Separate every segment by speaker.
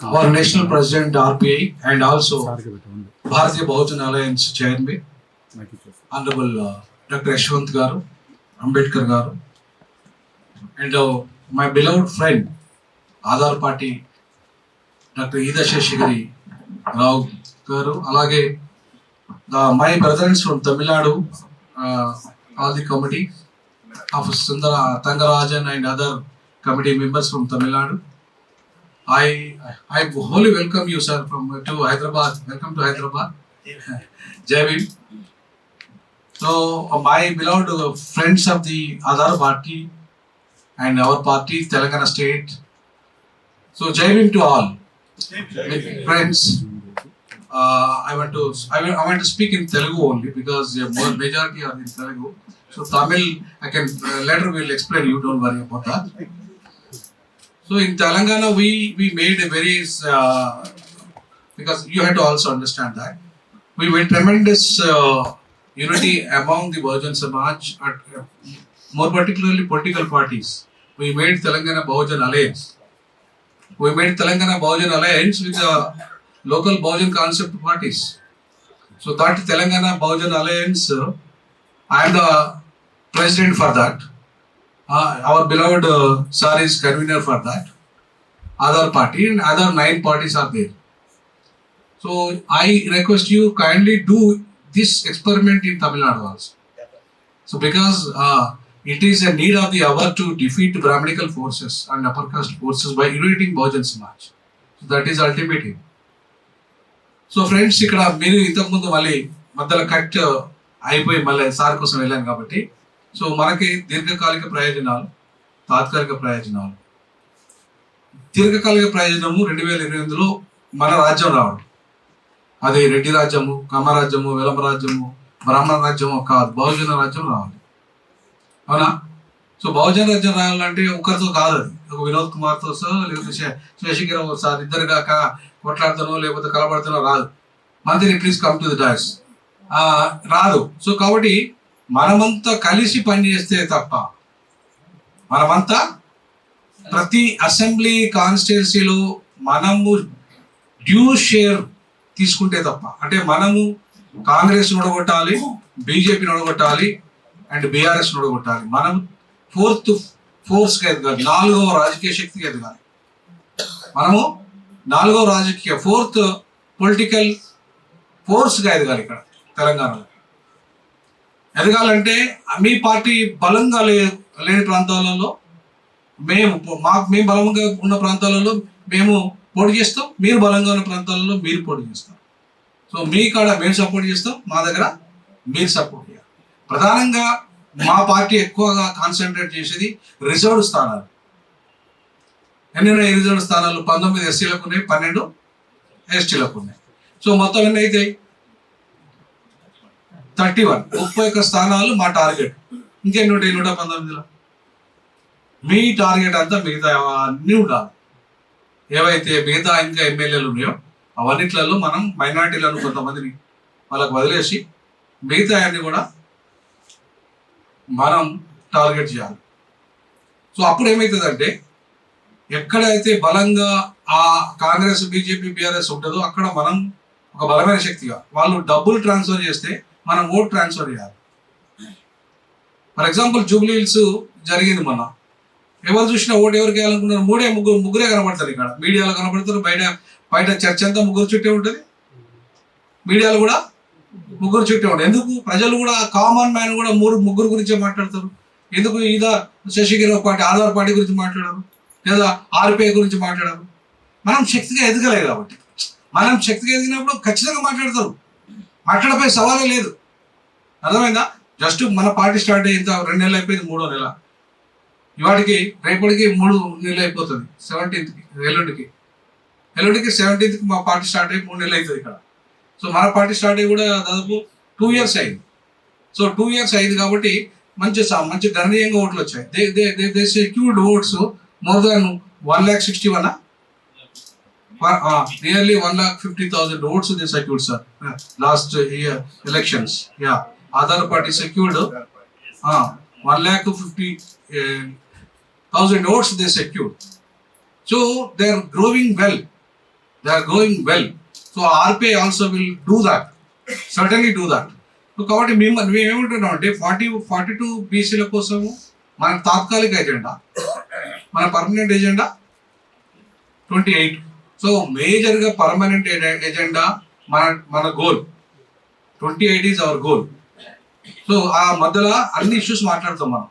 Speaker 1: Our national president RPI and also Bharatiya Bahujan alliance chairman honourable doctor Yashwant గారు అంబేద్కర్ గారు and my beloved friend Aadhaar party doctor Eeda Seshagiri Rao గారు అలాగే my brothers from Tamil Nadu all the committee of Sundara Thangarajan and other committee members from Tamil Nadu I I wholly welcome you, sir, from to Hyderabad. Welcome to Hyderabad. Jai. So, uh, my beloved uh, friends of the other party and our party, Telangana State. So, Jai to all. Friends, uh, I want to I, will, I want to speak in Telugu only because uh, more majority are in Telugu. So, Tamil, I can uh, later will explain you. Don't worry about that. So in Telangana, we we made a very uh, because you had to also understand that we made tremendous uh, unity among the Bahujan Samaj, at, uh, more particularly political parties. We made Telangana Bahujan Alliance. We made Telangana Bahujan Alliance with the local Bahujan concept parties. So that Telangana Bahujan Alliance, uh, I am the president for that. Uh, our beloved uh, sir is convener for that. Other party and other nine parties are there. So I request you kindly do this experiment in Tamil Nadu also. So because uh, it is a need of the hour to defeat Brahminical forces and upper caste forces by uniting Bahujan Samaj. So that is ultimate aim. So friends ఇక్కడ మీరు ఇంతకుముందు మళ్ళీ మధ్యలో cut అయిపోయి మళ్ళీ sir కోసం వెళ్ళాను కాబట్టి సో మనకి దీర్ఘకాలిక ప్రయోజనాలు తాత్కాలిక ప్రయోజనాలు. దీర్ఘకాలిక ప్రయోజనము రెండు వేల ఇరవై ఎనిమిదిలో మన రాజ్యం రావడం. అది రెడ్డి రాజ్యము కమ్మరాజ్యము విలంబరాజ్యము రాజ్యము బ్రాహ్మణ రాజ్యము కాదు బహుజన రాజ్యం రావాలి అవునా? సో బహుజన రాజ్యం రావాలంటే ఒకరితో కాదు అది. ఒక వినోద్ కుమార్తో సో లేకపోతే శే- శేషగిరావు సార్ ఇద్దరు కాక కొట్లాడుతానో లేకపోతే కలబడుతానో రాదు. మంత్రి please come to the dais రాదు. సో కాబట్టి మనమంతా కలిసి పనిచేస్తే తప్ప మనమంతా ప్రతి అసెంబ్లీ కాన్స్టిట్యున్సీలో మనము డ్యూ షేర్ తీసుకుంటే తప్ప అంటే మనము కాంగ్రెస్ నొడగొట్టాలి బీజేపీ నొడగొట్టాలి అండ్ బీఆర్ఎస్ నొడగొట్టాలి. మనం ఫోర్త్ ఫోర్స్గా ఎదగాలి నాలుగవ రాజకీయ శక్తికి ఎదగాలి. మనము నాలుగవ రాజకీయ ఫోర్త్ పొలిటికల్ ఫోర్స్గా ఎదగాలి ఇక్కడ తెలంగాణలో. ఎదగాలంటే మీ పార్టీ బలంగా లే లేని ప్రాంతాలలో మేము మాకు మేము బలంగా ఉన్న ప్రాంతాలలో మేము పోటీ చేస్తాం మీరు బలంగా ఉన్న ప్రాంతాలలో మీరు పోటీ చేస్తాం సో మీ కాడ మేము సపోర్ట్ చేస్తాం మా దగ్గర మీరు సపోర్ట్ చేయాలి. ప్రధానంగా మా పార్టీ ఎక్కువగా కాన్సన్ట్రేట్ చేసేది రిజర్వ్డ్ స్థానాలు. ఎన్ని ఉన్నాయి రిజర్వ్డ్ స్థానాలు? పంతొమ్మిది ఎస్సీలకు ఉన్నాయి పన్నెండు ఎస్టీలకు ఉన్నాయి. సో మొత్తం ఎన్ని అవుతాయి థర్టీ వన్ ముప్పై ఒక్క స్థానాలు మా టార్గెట్. ఇంకెన్ని ఉంటాయి నూట పంతొమ్మిదిలో? మీ టార్గెట్ అంతా మిగతా అన్నీ ఉండాలి. ఏవైతే మిగతా ఇంకా ఎమ్మెల్యేలు ఉన్నాయో అవన్నిట్లలో మనం మైనార్టీలను కొంతమందిని వాళ్ళకి వదిలేసి మిగతా అన్ని కూడా మనం టార్గెట్ చేయాలి. సో అప్పుడు ఏమవుతుందంటే ఎక్కడైతే బలంగా ఆ కాంగ్రెస్ బీజేపీ బీఆర్ఎస్ ఉంటుందో అక్కడ మనం ఒక బలమైన శక్తిగా వాళ్ళు డబ్బులు ట్రాన్స్ఫర్ చేస్తే మనం ఓట్ ట్రాన్స్ఫర్ చేయాలి. ఫర్ ఎగ్జాంపుల్ జూబ్లీ హిల్స్ జరిగింది మొన్న. ఎవరు చూసినా ఓటు ఎవరికి వేయాలనుకున్నారు మూడే ముగ్గురు ముగ్గురే కనబడతారు ఇక్కడ. మీడియాలో కనబడతారు బయట బయట చర్చ అంతా ముగ్గురు చుట్టే ఉంటుంది. మీడియాలో కూడా ముగ్గురు చుట్టే ఉంటుంది. ఎందుకు? ప్రజలు కూడా కామన్ మ్యాన్ కూడా మూడు ముగ్గురు గురించే మాట్లాడతారు. ఎందుకు ఇదా శశిగిరి పార్టీ ఆధార్ పార్టీ గురించి మాట్లాడారు? లేదా ఆర్పిఐ గురించి మాట్లాడారు? మనం శక్తిగా ఎదగలేదు కాబట్టి. మనం శక్తిగా ఎదిగినప్పుడు ఖచ్చితంగా మాట్లాడతారు. మాట్లాడపోయే సవాలే లేదు. అర్థమైందా? జస్ట్ మన పార్టీ స్టార్ట్ అయ్యి రెండు నెలలు అయిపోయింది మూడో నెల. ఇవాటికి రేపటికి మూడు నెలలు అయిపోతుంది సెవెంటీన్త్కి ఎల్లుండికి. ఎల్లుండికి సెవెంటీన్త్కి మా పార్టీ స్టార్ట్ అయ్యి మూడు నెలలు అవుతుంది ఇక్కడ. సో మన పార్టీ స్టార్ట్ అయ్యి కూడా దాదాపు టూ ఇయర్స్ అయింది. సో టూ ఇయర్స్ అయింది కాబట్టి మంచి మంచి గణనీయంగా ఓట్లు వచ్చాయి. They they they they secured votes more than one lakh sixty one nearly one lakh fifty thousand votes they secured sir last year elections yeah Aadhaar party secured one lakh fifty thousand votes they secured so they are growing well they are going well so RPI also will do that suddenly do that so కాబట్టి మేము మేమేమంటున్నాం అంటే forty forty two బీసీల కోసము మన తాత్కాలిక agenda మన permanent agenda twenty eight so మేజర్గా permanent agenda మన మన goal twenty eight is our goal so ఆ మధ్యలో అన్ని ఇష్యూస్ మాట్లాడతాం మనం.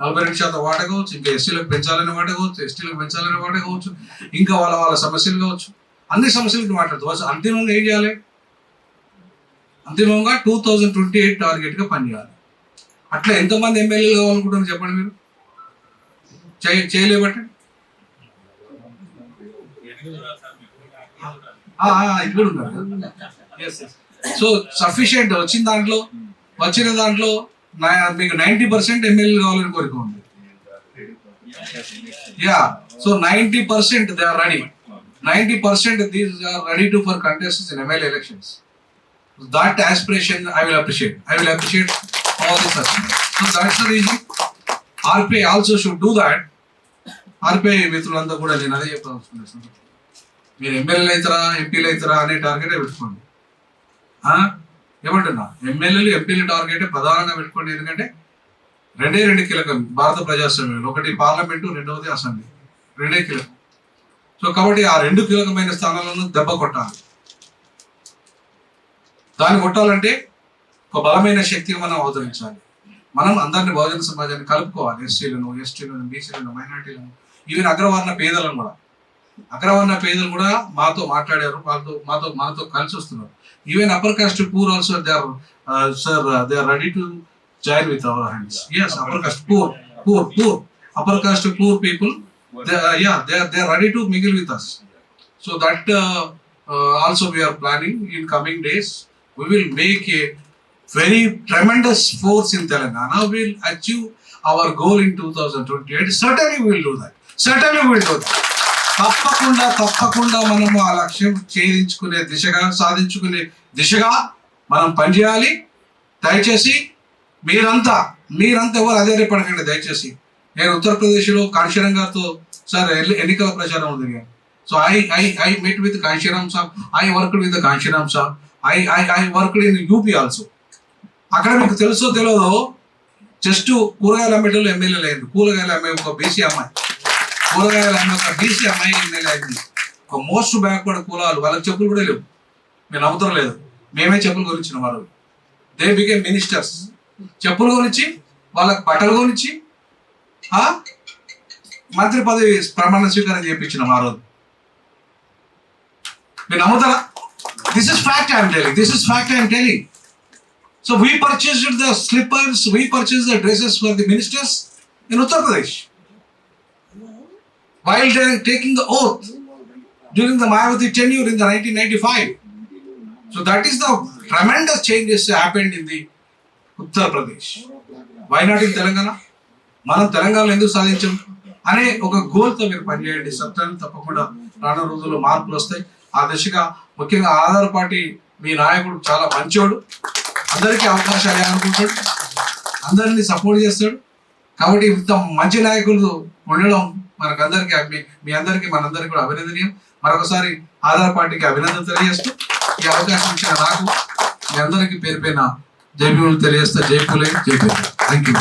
Speaker 1: నలభై రెండు శాతం వాట కావచ్చు ఇంకా ఎస్సీలకు పెంచాలని వాట కావచ్చు ఎస్టీలకు పెంచాలని వాట కావచ్చు ఇంకా వాళ్ళ వాళ్ళ సమస్యలు కావచ్చు. అన్ని సమస్యలకి మాట్లాడతాం. అసలు అంతిమంగా ఏం చేయాలి? అంతిమంగా టూ థౌజండ్ ట్వంటీ ఎయిట్ టార్గెట్గా పనిచేయాలి. అట్లా ఎంతమంది ఎమ్మెల్యేలు కావాలనుకుంటున్నారు చెప్పండి మీరు? చేయ చేయలేబట్టి ఇక్కడ ఉన్నారు. సో సఫిషియంట్ వచ్చిన దాంట్లో వచ్చిన దాంట్లో నా- మీకు నైన్టీ పర్సెంట్ ఎమ్మెల్యేలు కావాలని కోరిక ఉంది. Yeah so ninety percent they are ready ninety percent these are ready to for contest in MLA elections that aspiration I will appreciate I will appreciate all this so that's the reason RPI also should do that RPI మిత్రులంతా కూడా నేను అదే చెప్పాల్సుకున్నాను మీరు ఎమ్మెల్యేలు అవుతారా ఎంపీలు అవుతారా అనే టార్గెటే పెట్టుకోండి. ఏమంటున్నా? ఎమ్మెల్యేలు ఎంపీలు టార్గెట్ ప్రధానంగా పెట్టుకోండి. ఎందుకంటే రెండే రెండు కీలకం. భారత ప్రజాస్వామ్యంలో ఒకటి పార్లమెంటు రెండవది అసెంబ్లీ. రెండే కీలకం. సో కాబట్టి ఆ రెండు కీలకమైన స్థానాలను దెబ్బ కొట్టాలి. దాన్ని కొట్టాలంటే ఒక బలమైన శక్తిని మనం అవతరించాలి. మనం అందరిని బహుజన సమాజాన్ని కలుపుకోవాలి. ఎస్సీలను ఎస్టీలను బీసీలను మైనార్టీలను ఈవెన్ అగ్రవర్ణ పేదలను కూడా. అక్కడ ఉన్న పేదలు కూడా మాతో మాట్లాడారు వాళ్ళతో మాతో మాతో కలిసి వస్తున్నారు even upper caste poor also they are sir they are ready to join with our hands yes upper caste poor poor poor upper caste poor people yeah they are they are ready to mingle with us so that also we are planning in coming days we will make a very tremendous force in Telangana. We'll achieve our goal in 2028. Certainly we will do that. Certainly we will do that. తప్పకుండా తప్పకుండా మనము ఆ లక్ష్యం చేయించుకునే దిశగా సాధించుకునే దిశగా మనం పనిచేయాలి. దయచేసి మీరంతా మీరంతా ఎవరు అధైర్యపడకండి దయచేసి. నేను ఉత్తరప్రదేశ్లో కాంశీరామ్ గారితో సార్ ఎన్నికల ప్రచారం ఉంది so I I I meet with Kanshiram saab I work with Kanshiram saab I I I work in UP also. అక్కడ మీకు తెలుసో తెలియదో జస్ట్ కూరగాయల అమ్మేటోళ్ళు ఎమ్మెల్యే లేదు కూరగాయలు అమ్మే ఒక బీసీ అమ్మాయి. కూరగాయలు అమ్మ ఒక బీసీ అమ్మాయి ఎమ్మెల్యే అయింది. ఒక మోస్ట్ బ్యాక్వర్డ్ కులాలు వాళ్ళకి చెప్పులు కూడా లేవు. మేము నమ్ముతారు లేదు. మేమే చెప్పులు కొనిచ్చిన వాళ్ళు. దే బికేమ్ మినిస్టర్స్ చెప్పులు కొనిచ్చి వాళ్ళకి బట్టలు కొనిచ్చి మంత్రి పదవి ప్రమాణ స్వీకారం చేయించిన ఆ రోజు. మీరు నమ్ముతారా? This is fact I'm telling this is fact I'm telling so we purchased the slippers we purchase the dresses for the ministers in Uttar Pradesh while they are taking the oath during the Mayavati tenure in the 1995. So that is the tremendous changes happened in the Uttar Pradesh. Why not in Telangana? మనం తెలంగాణలో ఎందుకు సాధించాం అనే ఒక గోల్తో మీరు పనిచేయండి సత్యం తప్పకుండా రానున్న రోజుల్లో మార్పులు వస్తాయి ఆ దిశగా ముఖ్యంగా ఆధార్ పార్టీ మీ నాయకుడు చాలా మంచోడు అందరికీ అవకాశాలు అనుకుంటాడు అందరినీ సపోర్ట్ చేస్తాడు కాబట్టి ఇంత మంచి నాయకులు ఉండడం మనకందరికీ మీ- మీ అందరికీ మనందరికీ కూడా అభినందనీయం. మరొకసారి ఆధార్ పార్టీకి అభినందన తెలియజేస్తూ ఈ అవకాశం ఇచ్చిన నాకు మీ అందరికీ పేరు పైన జైపూలు తెలియజేస్తా జైపూలే జైపూలే థ్యాంక్ యూ